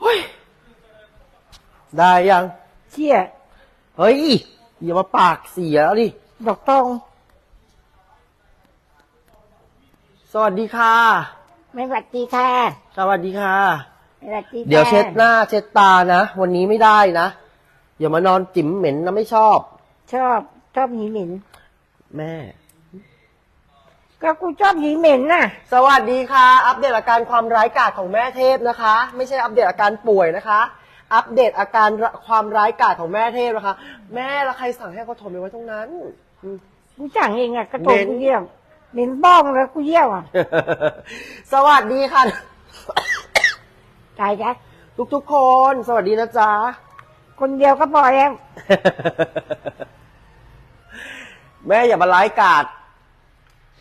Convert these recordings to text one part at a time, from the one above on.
เฮ้ยได้ยังเชี่ยเฮ้ย อย่ามาปากเสียแล้วดิดอกตรงสวัสดีค่ะ ไม่หวัดดีค่ะ สวัสดีค่ะ ไม่หวัดดีค่ะเดี๋ยวเช็ดหน้าเช็ดตานะ วันนี้ไม่ได้นะ อย่ามานอนจิ๋มเหม็นนะไม่ชอบ ชอบ ชอบหยีเหม็นแม่ ก็กูชอบหยีเหม็นน่ะ สวัสดีค่ะ อัปเดตอาการความร้ายกาจของแม่เทพนะคะ ไม่ใช่อัปเดตอาการป่วยนะคะ อัปเดตอาการความร้ายกาจของแม่เทพนะคะ แม่แล้วใครสั่งให้เขาถมไปไว้ตรงนั้นอืม กูสั่งเองอะกระโตกเหม็นกูเยี่ยวเหม็นบ้องแล้วกูเยี่ยวอะสวัสดีค่ะ ตายจ้ะทุกๆคน สวัสดีนะจ๊ะ คนเดียวก็พอแล้ว แม่อย่ามาร้ายกาจ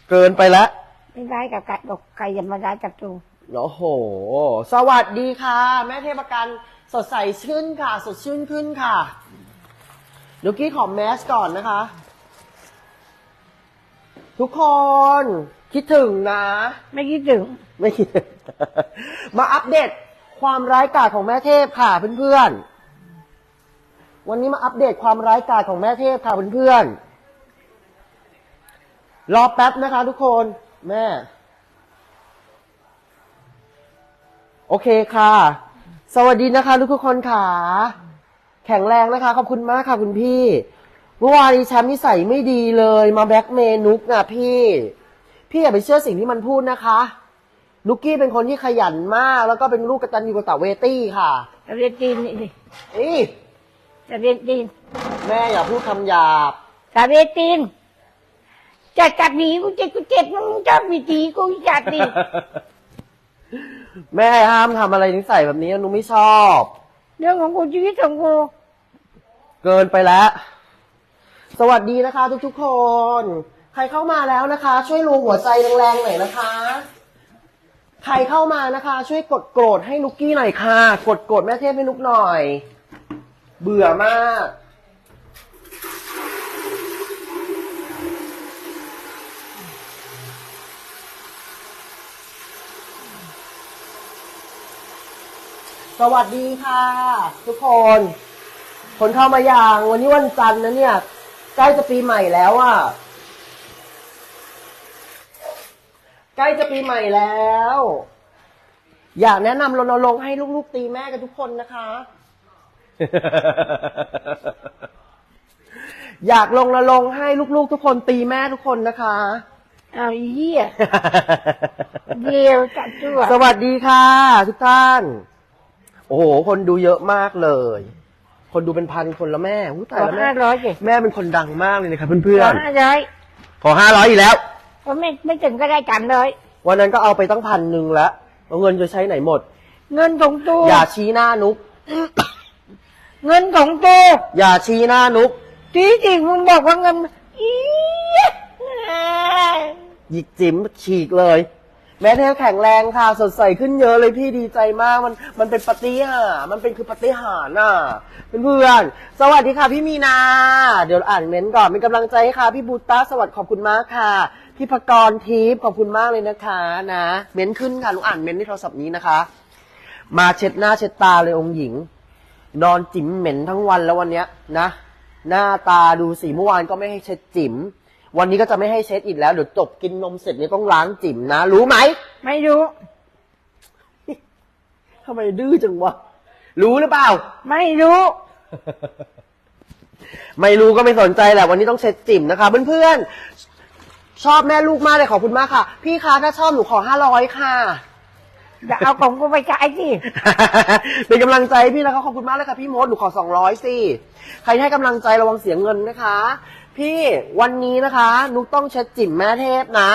เกินไปแล้วไม่ได้กับกัดดอกใครอย่ามาได้กับตูโอ้โห สวัสดีค่ะ แม่เทพการสดใสขึ้นค่ะ สดชื่นขึ้นค่ะเดี๋ยวกี้ขอแมสก่อนนะคะ ทุกคนคิดถึงนะ ไม่คิดถึง ไม่คิดมาอัปเดตความร้ายกาจของแม่เทพค่ะเพื่อนๆวันนี้มาอัปเดตความร้ายกาจของแม่เทพค่ะเพื่อนๆ รอแป๊บนะคะทุกคนแม่ โอเคค่ะ สวัสดีนะคะ ทุกๆคนค่ะ แข็งแรงนะคะ ขอบคุณมากค่ะคุณพี่ เมื่อวานนี้แชมป์นิสัยไม่ดีเลย มาแบล็กเมย์นุกอะพี่ พี่อย่าไปเชื่อสิ่งที่มันพูดนะคะนุกกี้เป็นคนที่ขยันมาก แล้วก็เป็นลูกกตัญญูกตเวตี้ค่ะจะเรียนจีนนี่สินี่จะเรียนจีนแม่อย่าพูดคำหยาบจะเรียนจีน จะจับหนีกูเจ็บกูเจ็บมึงจับมีตีกูจับดิแม่ห้ามทำอะไรนิสัยแบบนี้นุกไม่ชอบ เรื่องของกูชีวิตของกูเกินไปแล้ว สวัสดีนะคะ ทุกๆคน ใครเข้ามาแล้วนะคะ ช่วยรูหัวใจแรงๆหน่อยนะคะ ใครเข้ามานะคะ ช่วยกดโกรธให้นุกกี้หน่อยค่ะ กดโกรธแม่เทพให้นุกหน่อย เบื่อมาก สวัสดีค่ะ ทุกคน คนเข้ามาอย่างวันนี้วันจันทร์นะเนี่ย ใกล้จะปีใหม่แล้วอะใกล้จะปีใหม่แล้ว อยากแนะนำรณรงค์ให้ลูกๆตีแม่กันทุกคนนะคะ อยากลงรณรงค์ให้ลูกๆทุกคนตีแม่ทุกคนนะคะเอาอีเหี้ยเดียวจัดจั่วสวัสดีค่ะ ทุกท่าน โอ้โห คนดูเยอะมากเลย คนดูเป็นพันคนแล้วแม่หูตายขอแล้วแม่ ห้าร้อยสิแม่เป็นคนดังมากเลยนะครับเพื่อขอนห้าร้อยๆ ขอห้าร้อยอีกแล้ว ก็ไม่ไม่ถึงก็ได้กันเลยวันนั้นก็เอาไปตั้งพันหนึ่งแล้วเอาเงินจะใช้ไหนหมด เงินของตูอย่าชี้หน้านุก เงินของตูอย่าชี้หน้านุก ที่จริงมึงบอกว่าเงินอียหยิกจิ๋มฉีกเลย แม่เทพแข็งแรงค่ะ สดใสขึ้นเยอะเลยพี่ดีใจมากมันมันเป็นปฏิหารย์มันเป็นคือปฏิหารย์น่ะเพื่อนๆสวัสดีค่ะพี่มีนา เดี๋ยวอ่านเม้นต์ก่อนเป็นกำลังใจให้ค่ะ พี่บูต้าสวัสดีขอบคุณมากค่ะ พี่พกรทิพย์ขอบคุณมากเลยนะคะนะเม้นต์ขึ้นค่ะหนูอ่านเม้นต์ในโทรศัพท์นี้นะคะ มาเช็ดหน้าเช็ดตาเลยองค์หญิง นอนจิ๋มเหม็นทั้งวันแล้ววันเนี้ยนะ หน้าตาดูสีเมื่อวานก็ไม่ให้เช็ดจิ๋ม วันนี้ก็จะไม่ให้เช็ดอีกแล้วเดี๋ยวจบกินนมเสร็จเนี่ยต้องล้างจิ๋มนะ รู้ไหม ไม่รู้ทำไมดื้อจังวะ รู้หรือเปล่า ไม่รู้ ไม่รู้ก็ไม่สนใจแหละ วันนี้ต้องเช็ดจิ๋มนะคะเพื่อนๆ ชอบแม่ลูกมากเลยขอบคุณมากค่ะ พี่คะถ้าชอบหนูขอห้าร้อยค่ะอย่าเอาของกูไปใช้สิ เป็นกำลังใจให้พี่นะคะขอบคุณมากเลยค่ะพี่มดหนูขอสองร้อยสิ ใครให้กำลังใจระวังเสียเงินนะคะ พี่วันนี้นะคะ นุกต้องเช็ดจิ๋มแม่เทพนะ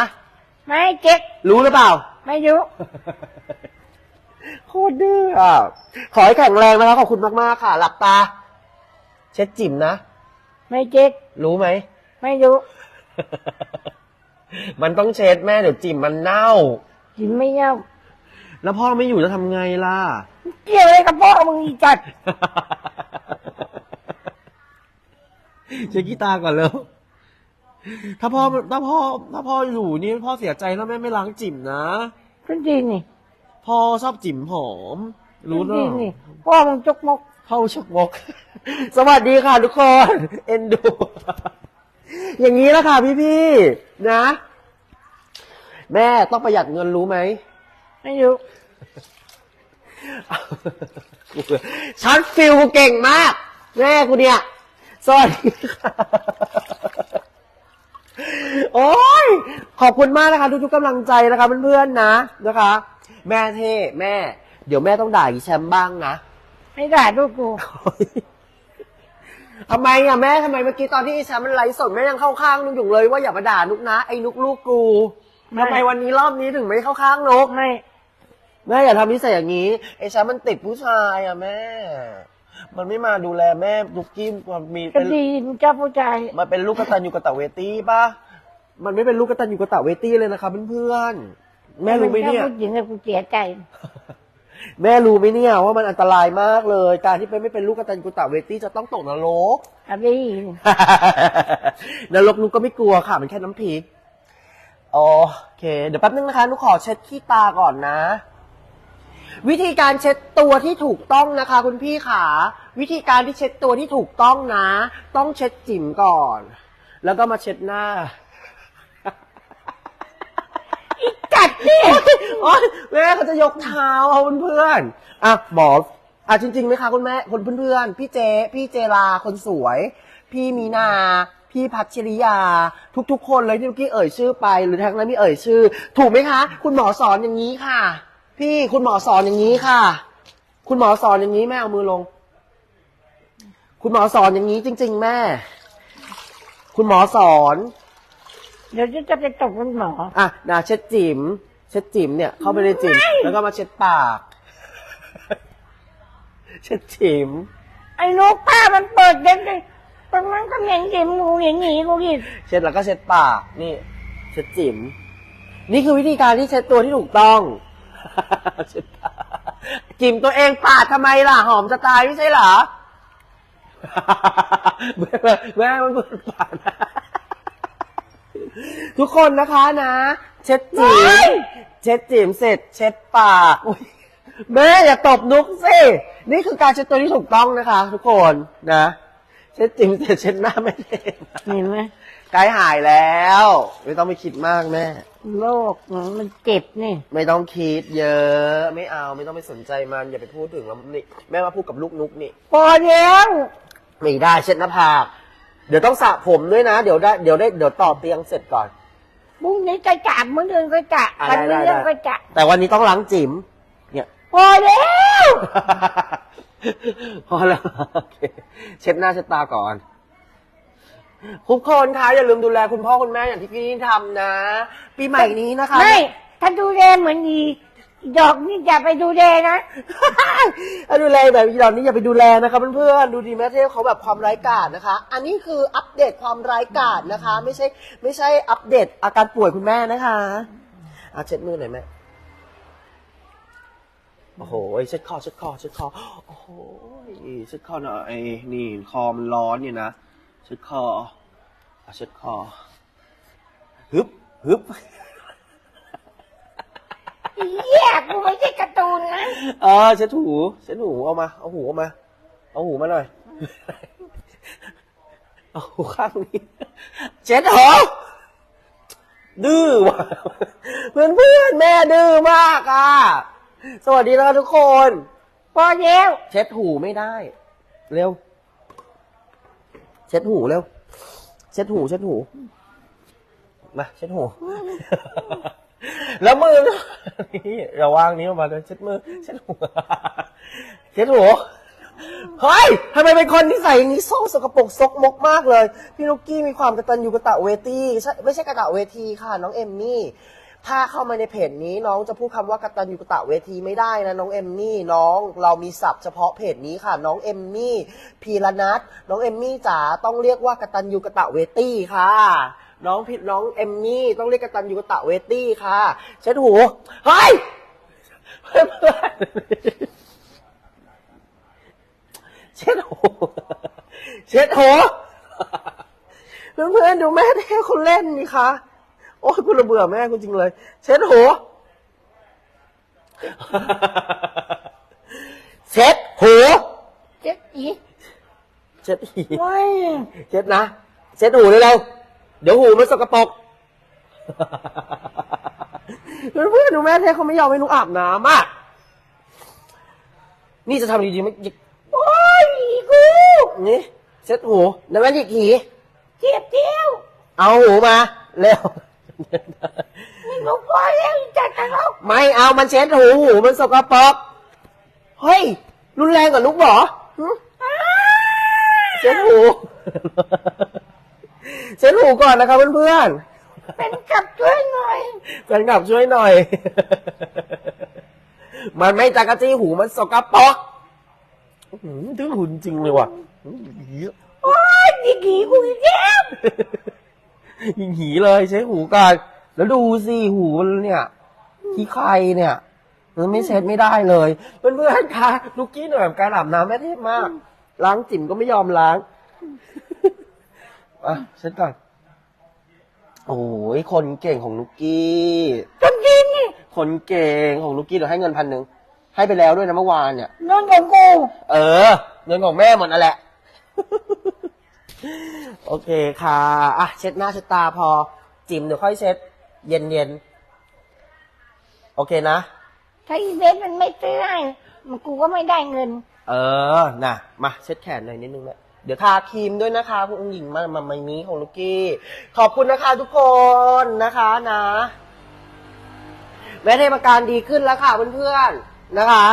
ไม่เจ๊กรู้หรือเปล่า ไม่รู้โคตรดื้ออะขอให้แข็งแรงนะคะขอบคุณมากๆค่ะ หลับตา เช็ดจิ๋มนะ ไม่เจ๊กรู้ไหม ไม่รู้มันต้องเช็ดแม่เดี๋ยวจิ๋มมันเน่า กินไม่เน่าแล้วพ่อไม่อยู่จะทำไงล่ะ เกี่ยวอะไรกับพ่อมึงอีจัด เช็คกีตาร์ก่อนแล้ว ถ้าพ่อถ้าพ่อถ้าพ่ออยู่นี่พ่อเสียใจแล้วแม่ไม่ล้างจิ๋มนะขึ้นจีนนี่พ่อชอบจิ๋มหอม รู้จเนริงอะๆนี่พ่อมันจกมก เข้าชกมก สวัสดีค่ะทุกคน เอ็นดู อย่างนี้แล้วค่ะพี่ๆนะ แม่ต้องประหยัดเงินรู้ไหม ไม่รู้ฉันฟิลเก่งมาก แม่กูเนี่ย สวัสดีค่ะ โอ้ย ขอบคุณมากนะคะ ทุกๆกำลังใจนะคะเพื่อนๆนะนะคะ แม่เท่แม่ เดี๋ยวแม่ต้องด่าอีแชมป์บ้างนะไม่ได้ลูกกูทำไมอะแม่ทำไมเมื่อกี้ตอนที่อีแชมป์มันไลฟ์สดแม่ยังเข้าข้างนุกอยู่เลยว่าอย่ามาด่านุกนะไอ้นุกลูกกูทำไมวันนี้รอบนี้ถึงไม่เข้าข้างนุกไม่แม่อย่าทำนิสัยอย่างนี้ไอ้แชมป์มันติดผู้ชายอะแม่ มันไม่มาดูแลแม่ลูกกี้มันมีก็เป็นดีมันเจ้าผู้ชายมันเป็นลูกกตันยูกตะเวตี้ป่ะมันไม่เป็นลูกกตันยูกตะเวตี้เลยนะครับเพื่อนๆแม่รู้ไหมเนี่ยจ้าผู้หญิงอะกูเสียใจ แม่รู้ไหมเนี่ยว่ามันอันตรายมากเลย การที่เป็นไม่เป็นลูกกตันยูกตะเวตี้จะต้องตกนรก อันนี้นรกนุกก็ไม่กลัวค่ะ มันแค่น้ำพริกโอเค เดี๋ยวแป๊บนึงนะคะนุกขอเช็ดขี้ตาก่อนนะ วิธีการเช็ดตัวที่ถูกต้องนะคะ คุณพี่ขาวิธีการที่เช็ดตัวที่ถูกต้องนะ ต้องเช็ดจิ๋มก่อน แล้วก็มาเช็ดหน้าจัดนี่โอ๊ยแม่เขาจะยกเท้าเอาเพื่อนๆอะหมออะจริงๆไหมคะคุณแม่คนเพื่อนๆพี่เจ พี่เจลาคนสวย พี่มีนาพี่พัชริยา ทุกๆ คนเลยที่เมื่อกี้เอ่ยชื่อไป หรือทางนั้นไม่เอ่ยชื่อ ถูกไหมคะ คุณหมอสอนอย่างนี้ค่ะ พี่คุณหมอสอนอย่างนี้ค่ะ คุณหมอสอนอย่างนี้แม่เอามือลง คุณหมอสอนอย่างนี้จริง ๆ แม่ คุณหมอสอน เดี๋ยวจะไปตกเป็นหมอ อะนาเช็ดจิ๋มเช็ดจิ๋มเนี่ย เข้าไปในจิ๋มแล้วก็มาเช็ดปาก เช็ดจิ๋มไอ้นกป้ามันเปิดเด็กเลยมันมันก็เหม็นเด็กกูอย่างงี้กูกินเช็ดแล้วก็เช็ดปาก นี่ เช็ดจิ๋มนี่คือวิธีการที่เช็ดตัวที่ถูกต้องเช็ดปาก จิ๋มตัวเองปาดทำไมล่ะ หอมจะตายไม่ใช่เหรอแม่แม่มันเปิดปากนะทุกคนนะคะนะ เช็ดจิ๋มเช็ดจิ๋มเสร็จ เช็ดปากอุ๊ยแม่อย่าตบนุกสิ นี่คือการเช็ดตัวที่ถูกต้องนะคะ ทุกคนนะ เช็ดจิ๋มเสร็จเช็ดหน้าไม่ได้นะเห็นไหมใกล้หายแล้ว ไม่ต้องไปคิดมากแม่ โรคมันเจ็บนี่ไม่ต้องคิดเยอะไม่เอาไม่ต้องไปสนใจมันอย่าไปพูดถึงแล้วนี่แม่มาพูดกับลูกนุกนี่พอแล้วไม่ได้เช็ดหน้าผากเดี๋ยวต้องสระผมด้วยนะ เดี๋ยวได้เดี๋ยวได้เดี๋ยวต่อเตียงเสร็จก่อนพรุ่งนี้จะจับมื้อเดือนก็จะอะวันได้นี้ได้เรื่องก็จะแต่วันนี้ต้องล้างจิ๋มเนี่ย พอแล้ว พอแล้วโอเคเช็ดหน้าเช็ดตาก่อน ทุกคนคะอย่าลืมดูแลคุณพ่อคุณแม่อย่างที่พี่นี่ทำนะ ปีใหม่นี้นะคะ ไม่ ถ้าดูแลเหมือนอีดอกนี่อย่าไปดูแลนะ ถ้าดูแลแบบอีดอนนี้อย่าไปดูแลนะครับเพื่อนๆดูดีแม่เทพเขาแบบความไร้กาดนะคะ อันนี้คืออัปเดตความไร้กาดนะคะ ไม่ใช่ไม่ใช่อัปเดตอาการป่วยคุณแม่นะคะอะเช็ดมือหน่อยแม่โอ้โหเช็ดคอเช็ดคอเช็ดคอโอ้โหเช็ดคอหน่อยนี่คอมันร้อนเนี่ยนะ เช็ดคออะเช็ดคอฮึบฮึบเหี้ยกูไม่ใช่การ์ตูนนะเออเช็ดหูเช็ดหูเอามา เอาหูเอามา เอาหูมาหน่อย เอาหูข้างนี้เช็ดหูดื้อว่ะเพื่อนเพื่อนๆแม่ดื้อมากอะ สวัสดีนะครับทุกคนพอแล้วเช็ดหูไม่ได้ เร็ว เช็ดหูเร็ว เช็ดหู เช็ดหู มา เช็ดหู แล้วมือนี่ระวางนี้ออกมาเลยเช็ดมือ เช็ดหูเช็ดหูเฮ้ยทำไมเป็นคนที่ใส่อย่างนี้โซ่สกปรกซกมกมากเลย พี่นุกกี้มีความกระตัญญูกตะเวทีไม่ใช่กระตะเวทีค่ะ น้องเอมมี่ ถ้าเข้ามาในเพจนี้น้องจะพูดคำว่ากตัญญูกตะเวทีไม่ได้นะน้องเอมมี่น้องเรามีศัพท์เฉพาะเพจนี้ค่ะ น้องเอมมี่พีรนัทน้องเอมมี่จ๋าต้องเรียกว่ากตัญญูกตะเวทีค่ะ น้องพิน้องเอมมี่ต้องเรียกกตัญญูกตะเวทีค่ะ เช็ดหูเฮ้ยเพื่อนๆเช็ดหูเช็ดหูเพื่อนๆดูแม่เท่คนเล่นนี่คะ โอ้ยคุณระเบื่อแม่คุณจริงเลย เช็ดหูเช็ดหูเจ็ดอีเช็ดหีโอ้ยเช็ดนะ เช็ดหูเร็วๆเดี๋ยวหูมันสกปรกเพื่อนเพื่อนๆดูแม่เทเขาไม่ยอมให้นุกอาบน้ำอะ นี่จะทำดีๆไหมหยิกโอ้ยกู นี่เช็ดหูแล้วแม่หยิกหีเจ็บเที่ยวเอาหูมา เร็ว นี่กูพอแล้วจัดกันแล้วไม่เอามันเช็ดหูหูมันสกปรกเฮ้ย รุนแรงกว่านุกเหรอหึเช็ดหูเช็ดหูก่อนนะครับเพื่อนเป็นกับช่วยหน่อย ๆแฟนคลับช่วยหน่อย มันไม่จักรจี้หูมันสกปรกอื้อหือดื้อหุ่นจริงเลยว่ะอื้อหือโอ้ยดีกี่กูอีกแล้ว ยิงหีเลยใช้หูก่อนแล้วดูสิหูมันเนี่ยขี้ใครเนี่ยมันไม่เช็ดไม่ได้เลยเพื่อนๆคะลูกกี้หน่อยกับการอาบน้ำแม่เทพมาก ล้างจิ๋มก็ไม่ยอมล้างอะเช็ดก่อนโอ้ยคนเก่งของลูกกี้จนดีนี่คนเก่งของลูกกี้เดี๋ยวให้เงินพันหนึ่งให้ไปแล้วด้วยนะเมื่อวานเนี่ยนอนของกู เออ เงินของแม่หมดนั่นแหละ โอเคค่ะ อะ เช็ดหน้าเช็ดตาพอ จิมเดี๋ยวค่อยเช็ด เย็นเย็นๆโอเคนะ ถ้าอีเวนต์มันไม่ซื้อให้มันกูก็ไม่ได้เงิน เออ น่ะ มาเช็ดแขนหน่อยนิดนึงนะเดี๋ยวทาครีมด้วยนะคะคุณองค์หญิงมามาไม่มีของลูกกี้ ขอบคุณนะคะทุกคนนะคะนะแม้เทพอาการดีขึ้นแล้วค่ะเพื่อนๆนะคะ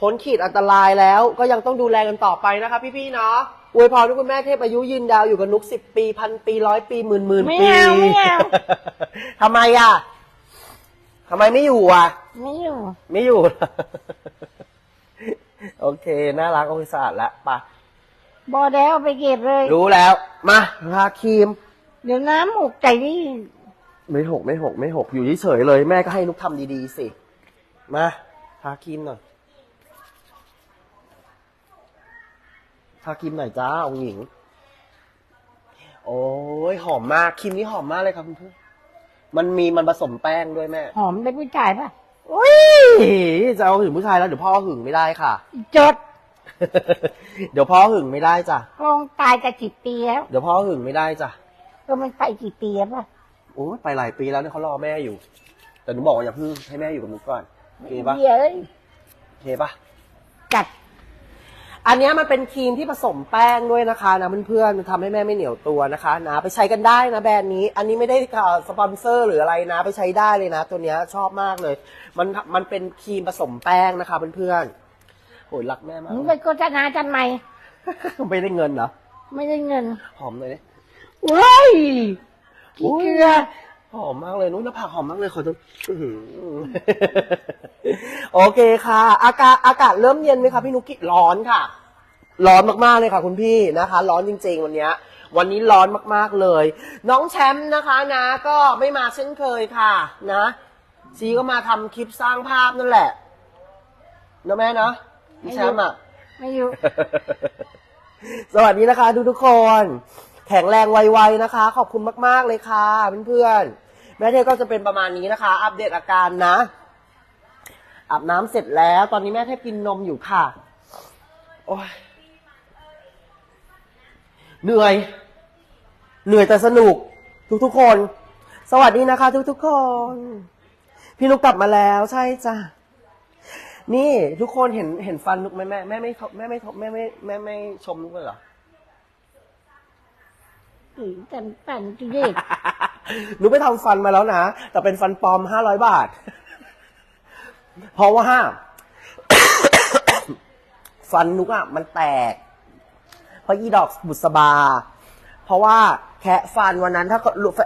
พ้นขีดอันตรายแล้วก็ยังต้องดูแลกันต่อไปนะคะพี่ๆเนาะ อวยพรให้คุณแม่เทพอายุยืนยาวอยู่กับนุกสิบปีพันปีร้อยปีหมื่นหมื่นไม่ปีเอาไม่เอา ทำไมอะทำไมไม่อยู่อะ ไม่อยู่ ไม่อยู่โอเค น่ารักโอเคสะอาดละไปะบอแล้วไปเก็บเลย รู้แล้ว มาทาครีม เดี๋ยวน้ำหมกใจนี่ไม่หกไม่หกไม่หกอยู่เฉยๆเลย แม่ก็ให้นุกทำดีๆสิ มาทาครีมหน่อย ทาครีมหน่อยจ้าองค์หญิง โอ้ยหอมมากครีมนี้หอมมากเลยครับคุณเพื่อนมันมีมันผสมแป้งด้วยแม่ หอมเป็นผู้ชายป่ะโอ้ยจะเอาหึงผู้ชายแล้วเดี๋ยวพ่อหึงไม่ได้ค่ะ จด เดี๋ยวพ่อหึงไม่ได้จ้ะคงตายจะกี่ปีแล้ว เดี๋ยวพ่อหึงไม่ได้จ้ะก็มันไปกี่ปีแล้วป่ะโอ้ยไปหลายปีแล้วเนี่ยเขารอแม่อยู่ แต่หนูบอกว่าอย่าเพึ่งให้แม่อยู่กับหนูก่อนโอเคปะเดี๋ยวเอ้ยโอเคปะจัด อันเนี้ยมันเป็นครีมที่ผสมแป้งด้วยนะคะนะเพื่อนๆมันทำให้แม่ไม่เหนียวตัวนะคะนะไปใช้กันได้นะแบรนด์นี้ อันนี้ไม่ได้ค่ะสปอนเซอร์หรืออะไรนะ ไปใช้ได้เลยนะ ตัวเนี้ยชอบมากเลย มันมันเป็นครีมผสมแป้งนะคะเพื่อนๆโอ้ยรักแม่มากมึงไปโฆษณาทำไมไม่ได้เงินเหรอไม่ได้เงิน หอมเลยดิเว้ยกี่เกลือ หอมมากเลยนุ้ยหน้าผากหอมมากเลยขอโทษอื้อหือโอเคค่ะ อากาศอากาศเริ่มเย็นไหมคะพี่นุกกี้ร้อนค่ะ ร้อนมากๆเลยค่ะ คุณพี่นะคะ ร้อนจริง ๆ วันเนี้ยวันนี้ร้อนมากๆเลย น้องแชมป์นะคะนะ ก็ไม่มาเช่นเคยค่ะ นะชีก็มาทำคลิปสร้างภาพนั่นแหละเนอะแม่เนาะพี่แชมป์อะไม่อยู่สวัสดีนะคะ ทุกทุกๆคน แข็งแรงไวๆนะคะ ขอบคุณมาก ๆ เลยค่ะเพื่อนๆ แม่เทพก็จะเป็นประมาณนี้นะคะ อัปเดตอาการนะ อาบน้ำเสร็จแล้ว ตอนนี้แม่เทพกินนมอยู่ค่ะ โอ้ยเหนื่อย เหนื่อยแต่สนุก ทุกๆคน สวัสดีนะคะ ทุกๆคน พี่นุกกลับมาแล้วใช่จ้ะนี่ทุกคนเห็นเห็นฟันนุกไหมแม่แม่ไม่แม่ไม่แม่ไม่แม่ไม่ชมนุกเลยเหรอีกันปั่นกิเลสหนูไปทำฟันมาแล้วนะ แต่เป็นฟันปลอมห้าร้อยบาท เพราะว่า ฟันนุกอะมันแตก เพราะอีดอกบุษบา เพราะว่าแคะฟันวันนั้นถ้า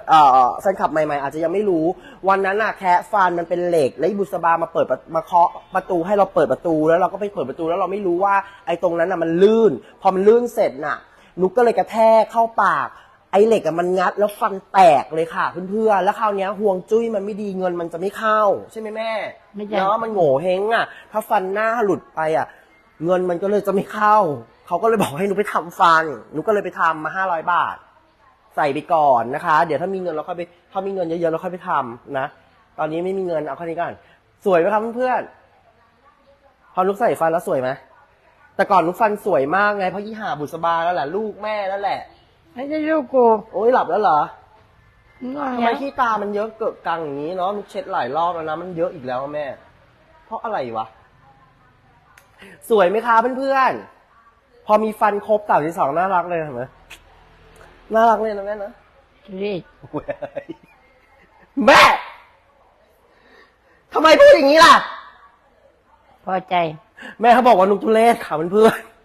เอ่อแฟนคลับใหม่ๆ อาจจะยังไม่รู้ วันนั้นอะแคะฟันมันเป็นเหล็ก แล้วอีบุษบามาเปิดมาเคาะประตูให้เราเปิดประตู แล้วเราก็ไปเปิดประตูแล้วเราไม่รู้ว่าไอ้ตรงนั้นอะมันลื่น พอมันลื่นเสร็จน่ะนุกก็เลยกระแทกเข้าปาก อ้เหล็กอะมันงัดแล้วฟันแตกเลยค่ะเพื่อนๆแล้วคราวเนี้ยห่วงจุ้ยมันไม่ดีเงินมันจะไม่เข้า ใช่ไหมแม่ไม่ใช่ เนาะมันโง่เฮงอะถ้าฟันหน้าหลุดไปอะเงินมันก็เลยจะไม่เข้า เขาก็เลยบอกให้หนูไปทำฟันหนูก็เลยไปทำมาห้าร้อยบาท ใส่ไปก่อนนะคะ เดี๋ยวถ้ามีเงินเราค่อยไปถ้ามีเงินเยอะๆเราค่อยไปทำนะ ตอนนี้ไม่มีเงินเอาแค่นี้ก่อนสวยไหมครับเพื่อนๆพอนุกใส่ฟันแล้วสวยไหมแต่ก่อนนุกฟันสวยมากไงเพราะยี่หาบุษบาแล้วแหละลูกแม่แล้วแหละ ไม่ใช่ลูกกูโอ้ยหลับแล้วเหรอง่วงทำไมแล้วขี้ตามันเยอะเกิดกังอย่างนี้เนาะนุกเช็ดหลายรอบแล้วนะมันเยอะอีกแล้วอะแม่ เพราะอะไรวะ สวยไหมคะเพื่อนๆพอมีฟันครบเต่าที่สองน่ารักเลยเห็นไหมน่ารักเลยนะแม่นะรีดแม่ ทำไมพูดอย่างนี้ล่ะ พอใจ แม่เขาบอกว่านุกทุเรศค่ะเพื่อนๆ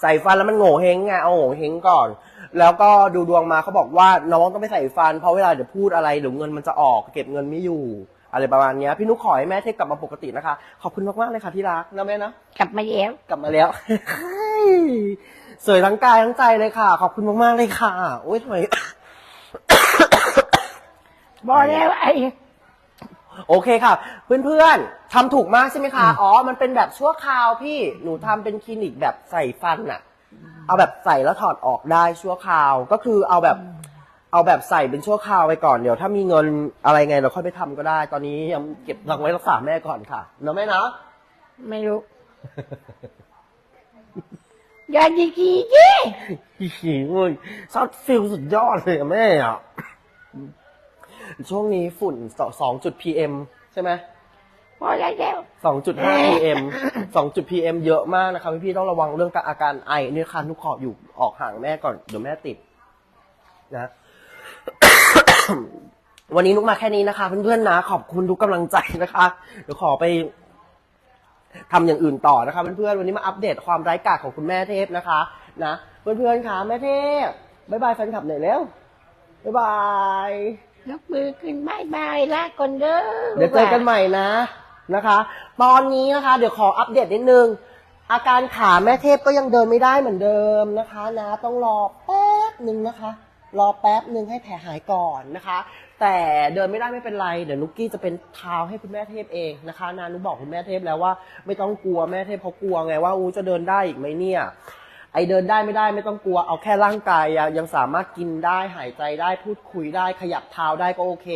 ใส่ฟันแล้วมันโง่เฮงไงเอาโง่เฮงก่อน แล้วก็ดูดวงมาเขาบอกว่าน้องต้องไปใส่ฟันเพราะเวลาเดี๋ยวพูดอะไรเดี๋ยวเงินมันจะออกเก็บเงินไม่อยู่อะไรประมาณเนี้ยพี่นุกขอให้แม่เทพกลับมาปกตินะคะ ขอบคุณมากๆเลยค่ะที่รักนะแม่นะกลับมาแล้วกลับมาแล้วสวยทั้งกายทั้งใจเลยค่ะ ขอบคุณมากๆเลยค่ะโอ้ยทำไมบอกแล้วไอ้ โอเคค่ะ เพื่อนๆทำถูกมากใช่ไหมคะอ๋อมันเป็นแบบชั่วคราวพี่หนูทำเป็นคลินิกแบบใส่ฟันอะเอาแบบใส่แล้วถอดออกได้ชั่วคราวก็คือเอาแบบเอาแบบใส่เป็นชั่วคราวไปก่อนเดี๋ยวถ้ามีเงินอะไรไงเราค่อยไปทำก็ได้ ตอนนี้ยังเก็บตังค์ไว้รักษาแม่ก่อนค่ะเนาะแม่เนาะไม่รู้อย่าดีกีจีอีหีเว้ยซอดฟิลสุดยอดเลยอะแม่อะ ช่วงนี้ฝุ่นสองจุด PM ใช่ไหมพอแล้วสองจุดห้า PM สองจุด PM เยอะมากนะครับพี่ๆต้องระวังเรื่องการอาการไอเนี่ยคันทุกขออยู่ออกห่างแม่ก่อนเดี๋ยวแม่ติดนะวันนี้นุกมาแค่นี้นะคะ เพื่อนๆนะ ขอบคุณทุกกำลังใจนะคะเดี๋ยวขอไปทำอย่างอื่นต่อนะคะเพื่อนๆวันนี้มาอัปเดตความไร้กาจของคุณแม่เทพนะคะ นะเพื่อนๆค่ะแม่เทพบายบายแฟนคลับหน่อยเร็วบายบาย ยกมือขึ้นบายบายลาก่อนเด้อเดี๋ยวเจอกันใหม่นะนะคะ ตอนนี้นะคะ เดี๋ยวขออัปเดตนิดนึง อาการขาแม่เทพก็ยังเดินไม่ได้เหมือนเดิมนะคะนะ ต้องรอแป๊บหนึ่งนะคะ รอแป๊บหนึ่งให้แผลหายก่อนนะคะ แต่เดินไม่ได้ไม่เป็นไร เดี๋ยวนุกกี้จะเป็นเท้าให้คุณแม่เทพเองนะคะนานุบอกคุณแม่เทพแล้วว่า ไม่ต้องกลัวแม่เทพเขากลัวไงว่าอูจะเดินได้อีกไหมเนี่ย ไอเดินได้ไม่ได้ไม่ต้องกลัวเอาแค่ร่างกายยังยังสามารถกินได้หายใจได้พูดคุยได้ขยับเท้าได้ก็โอเค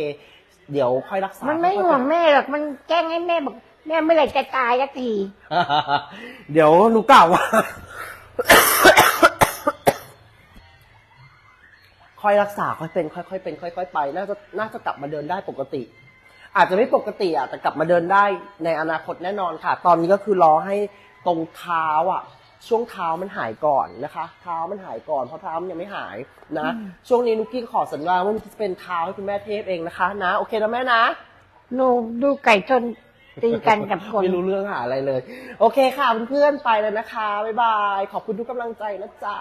เดี๋ยวค่อยรักษา มันไม่ค่อยๆห่วงแม่หรอกมันแกล้งให้แม่บอกแม่เมื่อไหร่จะตายสักที เดี๋ยวหนูกล่าวว่าค่อยรักษาค่อยเป็น ค่อยๆเป็น ค่อย ๆ ไป น่าจะน่าจะกลับมาเดินได้ปกติ อาจจะไม่ปกติอะแต่กลับมาเดินได้ในอนาคตแน่นอนค่ะ ตอนนี้ก็คือรอให้ตรงเท้าอะ ช่วงเท้ามันหายก่อนนะคะ เท้ามันหายก่อนเพราะเท้ามันยังไม่หายนะ ช่วงนี้นุกกี้ขอสัญญาว่านุกกี้จะเป็นเท้าให้คุณแม่เทพเองนะคะนะโอเคนะแม่นะ หนูดูไก่ชนตีกันกับคน ไม่รู้เรื่องหาอะไรเลย โอเคค่ะเพื่อนๆไปเลยนะคะบ๊ายบายขอบคุณทุกกำลังใจนะจ๊ะ